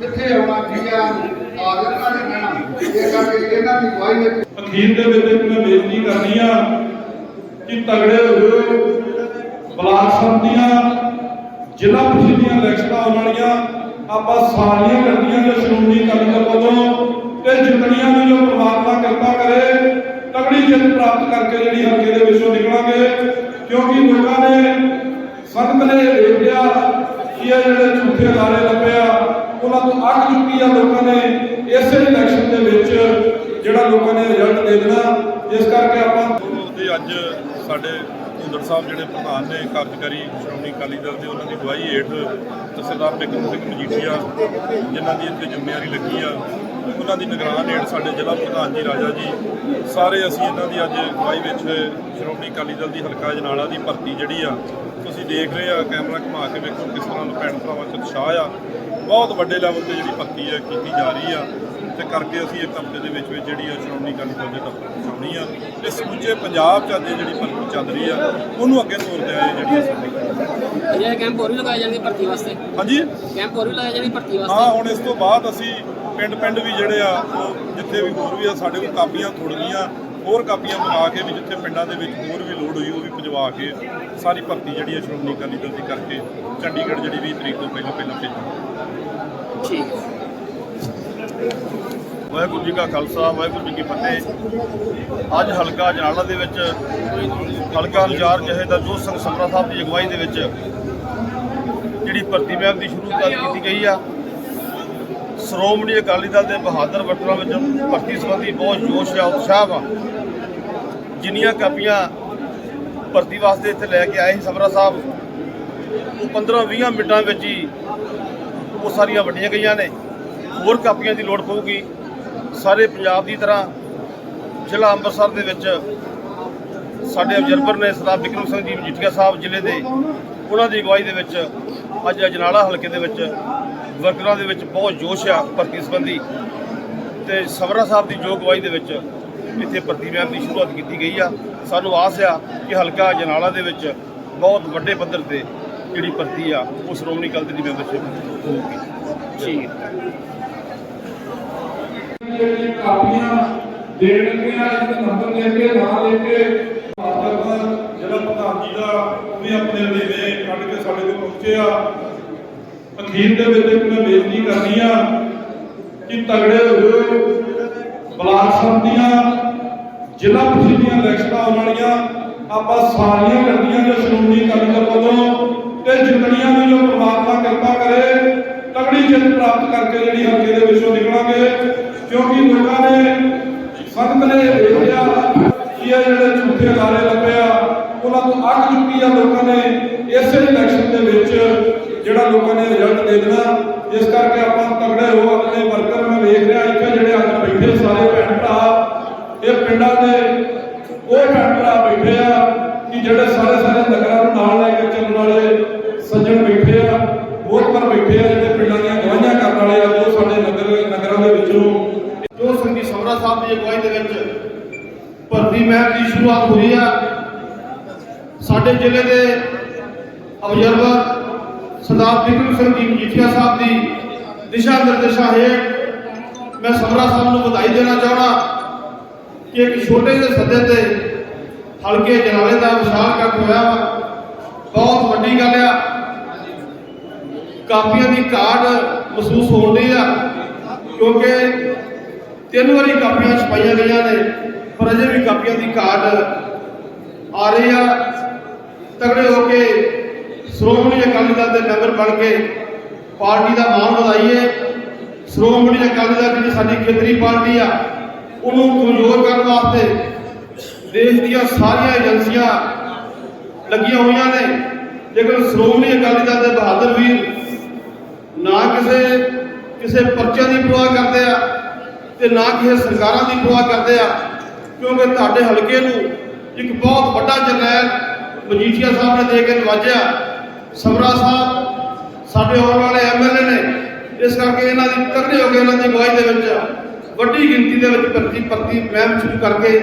ਕਿੱਥੇ ਆਉਣਾ ਕੀ ਆ ਆਦਰ ਨਾਲ ਹੀ ਇਹ ਕਰਕੇ ਇਹਨਾਂ ਦੀ ਗਵਾਹੀ ਵਿੱਚ ਅਖੀਰ ਦੇ ਵਿੱਚ ਮੈਂ ਬੇਨਤੀ ਕਰਨੀ ਆ ਕਿ ਤਗੜੇ ਹੋਏ ਬਲਾਕ ਸੰਮਤੀਆਂ, ਜ਼ਿਲ੍ਹਾ ਪ੍ਰੀਸ਼ਦ ਦੀਆਂ ਇਲੈਕਸ਼ਨਾਂ ਆਉਣ ਵਾਲੀਆਂ ਆਪਾਂ ਸਾਰੀਆਂ ਲੜੀਆਂ ਜੋ ਸ਼੍ਰੋਮਣੀ ਅਕਾਲੀ ਦਲ ਵੱਲੋਂ ਤੇ ਜਿੱਤਣੀਆਂ ਵੀ ਜੋ ਪ੍ਰਮਾਤਮਾ ਕਿਰਪਾ ਕਰੇ, ਤਗੜੀ ਜਿੱਤ ਪ੍ਰਾਪਤ ਕਰਕੇ ਜਿਹੜੀ ਹਲਕੇ ਦੇ ਵਿੱਚੋਂ ਨਿਕਲਾਂਗੇ। ਕਿਉਂਕਿ ਲੋਕਾਂ ਨੇ ਸੰਗਤ ਨੇ ਦੇਖ ਕਿ ਇਹ ਜਿਹੜੇ ਝੂਠੇ ਅਦਾਰੇ ਲੱਭਿਆ ਉਹਨਾਂ ਤੋਂ ਅੱਕ ਚੁੱਕੀ ਆ ਲੋਕਾਂ ਨੇ ਇਸੇ ਇਲੈਕਸ਼ਨ ਦੇ ਵਿੱਚ ਜਿਹੜਾ ਲੋਕਾਂ ਨੇ ਰਿਜ਼ਲਟ ਦੇ ਦੇਣਾ ਇਸ ਕਰਕੇ ਆਪਾਂ ਤੇ ਅੱਜ ਸਾਡੇ ਭੁੰਦੜ ਸਾਹਿਬ ਜਿਹੜੇ ਪ੍ਰਧਾਨ ਨੇ, ਕਾਰਜਕਾਰੀ ਸ਼੍ਰੋਮਣੀ ਅਕਾਲੀ ਦਲ ਦੇ, ਉਹਨਾਂ ਦੀ ਅਗਵਾਈ ਹੇਠ ਤੇ ਸਰਦਾਰ ਬਿਕਰਮ ਸਿੰਘ ਮਜੀਠੀਆ, ਜਿਨ੍ਹਾਂ ਦੀ ਇੱਥੇ ਜ਼ਿੰਮੇਵਾਰੀ ਲੱਗੀ ਆ, ਉਹਨਾਂ ਦੀ ਨਿਗਰਾਨ ਹੇਠ ਸਾਡੇ ਜ਼ਿਲ੍ਹਾ ਪ੍ਰਧਾਨ ਜੀ ਰਾਜਾ ਜੀ, ਸਾਰੇ ਅਸੀਂ ਇਹਨਾਂ ਦੀ ਅੱਜ ਅਗਵਾਈ ਵਿੱਚ ਸ਼੍ਰੋਮਣੀ ਅਕਾਲੀ ਦਲ ਦੀ ਹਲਕਾ ਜਨਾਲਾ ਦੀ ਭਰਤੀ ਜਿਹੜੀ ਆ, ਤੁਸੀਂ ਦੇਖ ਰਹੇ ਆ, ਕੈਮਰਾ ਘੁਮਾ ਕੇ ਵੇਖੋ ਕਿਸ ਤਰ੍ਹਾਂ ਭੈਣ ਭਰਾਵਾਂ ਚ ਉਤਸ਼ਾਹ ਆ। ਬਹੁਤ ਵੱਡੇ ਲੈਵਲ ਤੇ ਜਿਹੜੀ ਭਰਤੀ ਆ ਕੀਤੀ ਜਾ ਰਹੀ ਆ। ਤੇ ਕਰਕੇ ਅਸੀਂ ਇੱਕ ਹਫ਼ਤੇ ਦੇ ਵਿੱਚ ਵਿੱਚ ਜਿਹੜੀ ਆ ਸ਼੍ਰੋਮਣੀ ਅਕਾਲੀ ਦਲ ਦੇ ਦਫ਼ਤਰ ਪਹੁੰਚਾਉਣੀ ਆ। ਤੇ ਸਮੁੱਚੇ ਪੰਜਾਬ 'ਚ ਅੱਜ ਇਹ ਜਿਹੜੀ ਭਰਤੀ ਚੱਲ ਰਹੀ ਆ ਉਹਨੂੰ ਅੱਗੇ ਤੋਰਦੇ ਆ ਜਿਹੜੀ ਸਾਡੀ ਅਜੇ ਕੈਂਪ ਹੋਰ ਵੀ ਲਗਾਏ ਜਾਣਗੇ ਭਰਤੀ ਵਾਸਤੇ? ਹਾਂਜੀ? ਕੈਂਪ ਹੋਰ ਵੀ ਲਗਾਏ ਜਾਣਗੇ ਭਰਤੀ ਹਾਂ ਵਾਸਤੇ ਹੁਣ ਇਸ ਤੋਂ ਬਾਅਦ ਅਸੀਂ ਪਿੰਡ ਪਿੰਡ ਵੀ ਜਿਹੜੇ ਆ ਉਹ ਜਿੱਥੇ ਵੀ ਹੋਰ ਵੀ ਆ ਸਾਡੇ ਕੋਲ ਕਾਪੀਆਂ ਥੋੜ ਗਈਆਂ ਹੋਰ ਕਾਪੀਆਂ ਮੰਗਾ ਕੇ ਵੀ ਜਿੱਥੇ ਪਿੰਡਾਂ ਦੇ ਵਿੱਚ ਹੋਰ ਵੀ ਲੋੜ ਹੋਈ ਉਹ ਵੀ ਭਜਵਾ ਕੇ ਸਾਰੀ ਭਰਤੀ ਜਿਹੜੀ ਆ ਸ਼੍ਰੋਮਣੀ ਅਕਾਲੀ ਦਲ ਦੀ ਕਰਕੇ ਚੰਡੀਗੜ੍ਹ ਜਿਹੜੀ 20 ਤਰੀਕ ਤੋਂ ਪਹਿਲਾਂ ਪਹਿਲਾਂ ਭੇਜਾਂਗੇ। ਠੀਕ। ਹੈ ਵਾਹਿਗੁਰੂ ਜੀ ਕਾ ਖਾਲਸਾ ਵਾਹਿਗੁਰੂ ਜੀ ਕੀ ਫਤਿਹ। ਅੱਜ ਹਲਕਾ ਜਨਾਲਾ ਦੇ ਵਿੱਚ ਹਲਕਾ ਇੰਚਾਰਜ ਜਹੇਦਾਰ ਜੋਤ ਸਿੰਘ ਸਮਰਾ ਸਾਹਿਬ ਦੀ ਅਗਵਾਈ ਦੇ ਵਿੱਚ ਜਿਹੜੀ ਭਰਤੀ ਮੁਹਿੰਮ ਦੀ ਸ਼ੁਰੂਆਤ ਕੀਤੀ ਗਈ ਆ ਸ਼੍ਰੋਮਣੀ ਅਕਾਲੀ ਦਲ ਦੇ ਬਹਾਦਰ ਵਟਰਾਂ ਵਿੱਚ ਭਰਤੀ ਸੰਬੰਧੀ ਬਹੁਤ ਜੋਸ਼ ਆ, ਉਤਸ਼ਾਹ ਵਾ। ਜਿੰਨੀਆਂ ਕਾਪੀਆਂ ਭਰਤੀ ਵਾਸਤੇ ਇੱਥੇ ਲੈ ਕੇ ਆਏ ਸੀ ਸਮਰਾ ਸਾਹਿਬ, ਉਹ 15-20 ਮਿੰਟਾਂ ਵਿੱਚ ਹੀ ਉਹ ਸਾਰੀਆਂ ਵੱਡੀਆਂ ਗਈਆਂ ਨੇ। ਹੋਰ ਕਾਪੀਆਂ ਦੀ ਲੋੜ ਪਊਗੀ। ਸਾਰੇ ਪੰਜਾਬ ਦੀ ਤਰ੍ਹਾਂ ਜ਼ਿਲ੍ਹਾ ਅੰਮ੍ਰਿਤਸਰ ਦੇ ਵਿੱਚ ਸਾਡੇ ਅਬਜ਼ਰਵਰ ਨੇ ਸਰਦਾਰ ਬਿਕਰਮ ਸਿੰਘ ਜੀ, ਮਜੀਠੀਆ ਸਾਹਿਬ ਜ਼ਿਲ੍ਹੇ ਦੇ ਉਹਨਾਂ ਦੀ ਅਗਵਾਈ ਦੇ ਵਿੱਚ ਅੱਜ ਅਜਨਾਲਾ ਹਲਕੇ ਦੇ ਵਿੱਚ ਵਰਕਰਾਂ ਦੇ ਵਿੱਚ ਬਹੁਤ ਜੋਸ਼ ਆ ਭਰਤੀ ਸੰਬੰਧੀ। ਤੇ ਸਮਰਾ ਸਾਹਿਬ ਦੀ ਜੋ ਅਗਵਾਈ ਦੇ ਵਿੱਚ ਇੱਥੇ ਭਰਤੀ ਮੁਹਿੰਮ ਦੀ ਸ਼ੁਰੂਆਤ ਕੀਤੀ ਗਈ ਆ। ਸਾਨੂੰ ਆਸ ਆ ਕਿ ਹਲਕਾ ਅਜਨਾਲਾ ਦੇ ਵਿੱਚ ਬਹੁਤ ਵੱਡੇ ਪੱਧਰ ਤੇ ਜਿਹੜੀ ਭਰਤੀ ਆ ਉਹ ਸ਼੍ਰੋਮਣੀ ਅਕਾਲੀ ਦਲ ਦੀ ਮੈਂਬਰਸ਼ਿਪ ਹੋਊਗੀ। ਜਿਹੜੀਆਂ ਕਾਪੀਆਂ ਦੇਣ ਲੱਗੀਆਂ ਇੱਕ ਨੰਬਰ ਦੇ ਕੇ ਨਾਂ ਦੇ ਕੇ ਜਿਹੜਾ ਪ੍ਰਧਾਨ ਜੀ ਦਾ ਉਹ ਵੀ ਆਪਣੇ ਹਲੇਵੇ ਕੱਢ ਕੇ ਸਾਡੇ ਕੋਲ ਪਹੁੰਚੇ ਆ, ਅਖੀਰ ਦੇ ਵਿੱਚ ਇੱਕ ਮੈਂ ਬੇਨਤੀ ਕਰਨੀ ਆ ਕਿ ਤਗੜੇ ਹੋਏ ਬਲਾਕ ਸੰਮਤੀਆਂ ਜ਼ਿਲ੍ਹਾ ਪ੍ਰੀਸ਼ਦ ਇਲੈਕਸ਼ਨਾਂ ਆਉਣ ਵਾਲੀਆਂ, ਆਪਾਂ ਸਾਰੀਆਂ ਲੜੀਆਂ ਜੋ ਸ਼੍ਰੋਮਣੀ ਅਕਾਲੀ ਦਲ ਵੱਲੋਂ ਤੇ ਜਿੱਤਣੀਆਂ ਵੀ ਜੋ ਪ੍ਰਮਾਤਮਾ ਕਿਰਪਾ ਕਰੇ, ਤਗੜੀ ਜਿੱਤ ਪ੍ਰਾਪਤ ਕਰਕੇ ਜਿਹੜੀ ਹਲਕੇ ਦੇ ਵਿੱਚੋਂ ਨਿਕਲਾਂਗੇ, ਕਿਉਂਕਿ ਲੋਕਾਂ ਨੇ ਸੰਗਤ ਨੇ ਦੇਖ ਕਿ ਇਹ ਜਿਹੜੇ ਝੂਠੇ ਅਦਾਰੇ ਲੱਭਿਆ ਉਹਨਾਂ ਤੋਂ ਅੱਗ ਚੁੱਕੀ ਆ ਲੋਕਾਂ ਨੇ, ਇਸੇ ਇਲੈਕਸ਼ਨ ਦੇ ਵਿੱਚ ਜਿਹੜਾ ਲੋਕਾਂ ਨੇ ਰਿਜ਼ਲਟ ਦੇ ਦੇਣਾ, ਇਸ ਕਰਕੇ ਆਪਾਂ ਤਗੜੇ ਹੋ ਆਪਣੇ ਵਰਕਰ ਮੈਂ ਵੇਖ ਰਿਹਾ, ਇੱਥੇ ਜਿਹੜੇ ਅੱਜ ਬੈਠੇ ਸਾਰੇ ਭੈਣ ਭਰਾ, ਇਹ ਪਿੰਡਾਂ ਦੇ ਉਹ ਭੈਣ ਭਰਾ ਬੈਠੇ ਆ ਕਿ ਜਿਹੜੇ ਸਾਰੇ ਸਾਰੇ ਨਗਰਾਂ ਨੂੰ ਨਾਲ ਲੈ ਕੇ ਚੱਲਣ ਵਾਲੇ ਸੱਜਣ ਬੈਠੇ ਆ, ਬਹੁਤ ਪਰ ਬੈਠੇ ਆ ਜਿਹੜੇ ਪਿੰਡਾਂ ਦੀਆਂ ਗਵਾਹੀਆਂ ਕਰਨ ਵਾਲੇ ਆ, ਜੋ ਸਾਡੇ ਨਗਰ, ਨਗਰਾਂ ਦੇ ਵਿੱਚੋਂ। ਜੋ ਸੰਗੀ ਸਮਰਾ ਸਾਹਿਬ ਦੀ ਅਗਵਾਈ ਦੇ ਵਿੱਚ ਭਰਤੀ ਮਹਿਮ ਦੀ ਸ਼ੁਰੂਆਤ ਹੋਈ ਆ ਸਾਡੇ ਜ਼ਿਲ੍ਹੇ ਦੇ ਅਬਜ਼ਰਵਰ ਸਰਦਾਰ ਬਿਕਰਮ ਸਿੰਘ ਜੀ ਮਜੀਠੀਆ ਸਾਹਿਬ ਦੀ ਦਿਸ਼ਾ ਨਿਰਦੇਸ਼ਾਂ ਹੇਠ ਮੈਂ ਸਮਰਾ ਸਾਹਿਬ ਨੂੰ ਵਧਾਈ ਦੇਣਾ ਚਾਹਣਾ ਕਿ ਇੱਕ ਛੋਟੇ ਜਿਹੇ ਸੱਦੇ ਤੇ ਹਲਕੇ ਜਨਾਲੇ ਦਾ ਵਿਸ਼ਾਲ ਕੱਟ ਹੋਇਆ ਵਾ। ਬਹੁਤ ਵੱਡੀ ਗੱਲ ਆ। ਕਾਪੀਆਂ ਦੀ ਘਾਟ ਮਹਿਸੂਸ ਹੋਣ ਡਈ ਆ, ਕਿਉਂਕਿ ਤਿੰਨ ਵਾਰੀ ਕਾਪੀਆਂ ਛਪਾਈਆਂ ਗਈਆਂ ਨੇ, ਪਰ ਅਜੇ ਵੀ ਕਾਪੀਆਂ ਦੀ ਘਾਟ ਆ ਰਹੀ ਆ। ਤਗੜੇ ਹੋ ਕੇ ਸ਼੍ਰੋਮਣੀ ਅਕਾਲੀ ਦਲ ਦੇ ਮੈਂਬਰ ਬਣ ਕੇ ਪਾਰਟੀ ਦਾ ਮਾਣ ਵਧਾਈਏ। ਸ਼੍ਰੋਮਣੀ ਅਕਾਲੀ ਦਲ ਜਿਹੜੀ ਸਾਡੀ ਖੇਤਰੀ ਪਾਰਟੀ ਆ, ਉਹਨੂੰ ਕਮਜ਼ੋਰ ਕਰਨ ਵਾਸਤੇ ਦੇਸ਼ ਦੀਆਂ ਸਾਰੀਆਂ ਏਜੰਸੀਆਂ ਲੱਗੀਆਂ ਹੋਈਆਂ ਨੇ। ਲੇਕਿਨ ਸ਼੍ਰੋਮਣੀ ਅਕਾਲੀ ਦਲ ਦੇ ਬਹਾਦਰ ਵੀਰ ਨਾ ਕਿਸੇ ਕਿਸੇ ਪਰਚੇ ਦੀ ਪਰਵਾਹ ਕਰਦੇ ਆ ਤੇ ਨਾ ਕਿਸੇ ਸਰਕਾਰਾਂ ਦੀ ਪਰਵਾਹ ਕਰਦੇ ਆ, ਕਿਉਂਕਿ ਤੁਹਾਡੇ ਹਲਕੇ ਨੂੰ ਇੱਕ ਬਹੁਤ ਵੱਡਾ ਜਰਨੈਲ ਮਜੀਠੀਆ ਸਾਹਿਬ ਨੇ ਦੇ ਕੇ ਨਵਾਜਿਆ। ਸਮਰਾ ਸਾਹਿਬ, ਸਾਡੇ ਆਉਣ ਵਾਲੇ ਐਮਐਲਏ ਨੇ, ਇਸ ਕਰਕੇ ਇਹਨਾਂ ਦੀ ਤਕੜੇ ਹੋ ਕੇ ਇਹਨਾਂ ਦੀ ਅਗਵਾਈ ਦੇ ਵਿੱਚ ਵੱਡੀ ਗਿਣਤੀ ਦੇ ਵਿੱਚ ਭਰਤੀ ਭਰਤੀ ਮਹਿਮ ਸ਼ੁਰੂ ਕਰਕੇ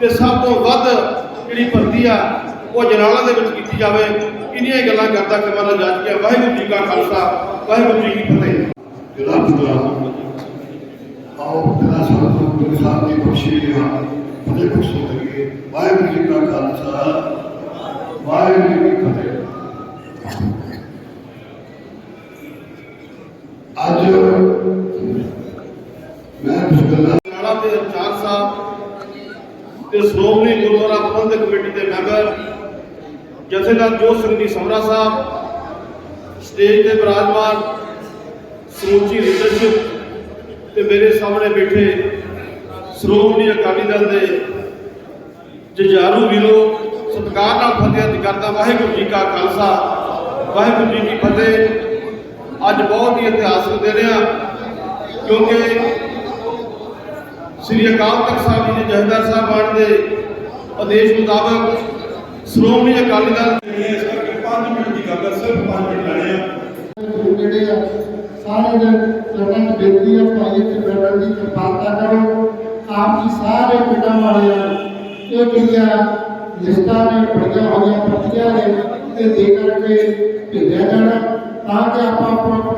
ਤੇ ਸਭ ਤੋਂ ਵੱਧ ਜਿਹੜੀ ਭਰਤੀ ਆ, ਉਹ ਜਨਾਲਾ ਦੇ ਵਿੱਚ ਕੀਤੀ ਜਾਵੇ। ਇਹਨੀਆਂ ਹੀ ਗੱਲਾਂ ਕਰਦਾ ਕਿ ਮਨ ਜਾਜ ਕੇ ਵਾਹਿਗੁਰੂ ਜੀ ਕਾ ਖਾਲਸਾ, ਵਾਹਿਗੁਰੂ ਜੀ ਕੀ ਫਤਿਹ। ਜਿਹੜਾ ਪੂਰਾ ਆਓ ਬਿਨਾਂ ਸ਼ਬਦ ਤੋਂ ਗੁਰੂ ਸਾਹਿਬ ਦੀ ਬਖਸ਼ੀ ਹਾਂ, ਫਤਿਹ ਬਖਸ਼ੀ ਕਰੀਏ। ਵਾਹਿਗੁਰੂ ਜੀ ਕਾ ਖਾਲਸਾ। ਵਾਹਿਗੁਰੂ ਜੀ ਕੀ ਫਤਿਹ। ਅੱਜ ਮੈਂ ਕੁਝ ਨਾਲਾ ਦੇ ਅਰਚਾਰ ਸਾਹਿਬ ਤੇ ਸ਼੍ਰੋਮਣੀ ਗੁਰਦੁਆਰਾ ਪ੍ਰਬੰਧਕ ਕਮੇਟੀ ਦੇ ਮੈਂਬਰ, ਜਥੇਦਾਰ ਜੋਤ ਸਿੰਘ ਜੀ ਸਮਰਾ ਸਾਹਿਬ, ਸਟੇਜ ਤੇ ਬਿਰਾਜਮਾਨ ਸਮੁੱਚੀ ਲੀਡਰਸ਼ਿਪ ਤੇ ਮੇਰੇ ਸਾਹਮਣੇ ਬੈਠੇ ਸ਼੍ਰੋਮਣੀ ਅਕਾਲੀ ਦਲ ਦੇ ਜਜਾਰੂ ਵੀਰੋ ਸਤਿਕਾਰ ਨਾਲ ਫਤਿਹ ਅਰਜ਼ ਕਰਦਾ ਵਾਹਿਗੁਰੂ ਜੀ ਕਾ ਖਾਲਸਾ। ਵਾਹਿਗੁਰੂ ਜੀ ਕੀ ਫਤਿਹ। ਅੱਜ ਬਹੁਤ ਹੀ ਇਤਿਹਾਸਕ ਦਿਨ ਆ ਕਿਉਂਕਿ ਸ੍ਰੀ ਅਕਾਲ ਤਖਤ ਸਾਹਿਬ ਜੀ ਦੇ ਜਥੇਦਾਰ ਸਾਹਿਬਾਨ ਦੇ ਆਦੇਸ਼ ਮੁਤਾਬਕ ਸ਼੍ਰੋਮਣੀ ਅਕਾਲੀ ਦਲ ਇਸ ਕਰਕੇ 5 ਮਿੰਟ ਦੀ ਗੱਲ ਹੈ ਸਿਰਫ 5 ਮਿੰਟ ਲੈਣੇ ਆ। ਜਿਹੜੇ ਆ ਸਾਰੇ ਦੇ ਚਰਨਾਂ 'ਚ ਬੇਨਤੀ ਹੈ ਭਾਈ ਤੇ ਬੈਠਣ ਦੀ ਕਿਰਪਾਲਤਾ ਕਰੋ। ਆਪ ਜੀ ਸਾਰੇ ਪਿੰਡਾਂ ਵਾਲੇ ਆ ਇਹ ਜਿਹੜੀਆਂ ਲਿਸਟਾਂ ਨੇ ਬੜੀਆਂ ਹੋਈਆਂ ਪਰਚੀਆਂ ਨੇ ਇਹ ਦੇ ਕਰਕੇ ਭੇਜਿਆ ਜਾਣਾ, ਤਾਂ ਕਿ ਆਪਾਂ ਆਪਣਾ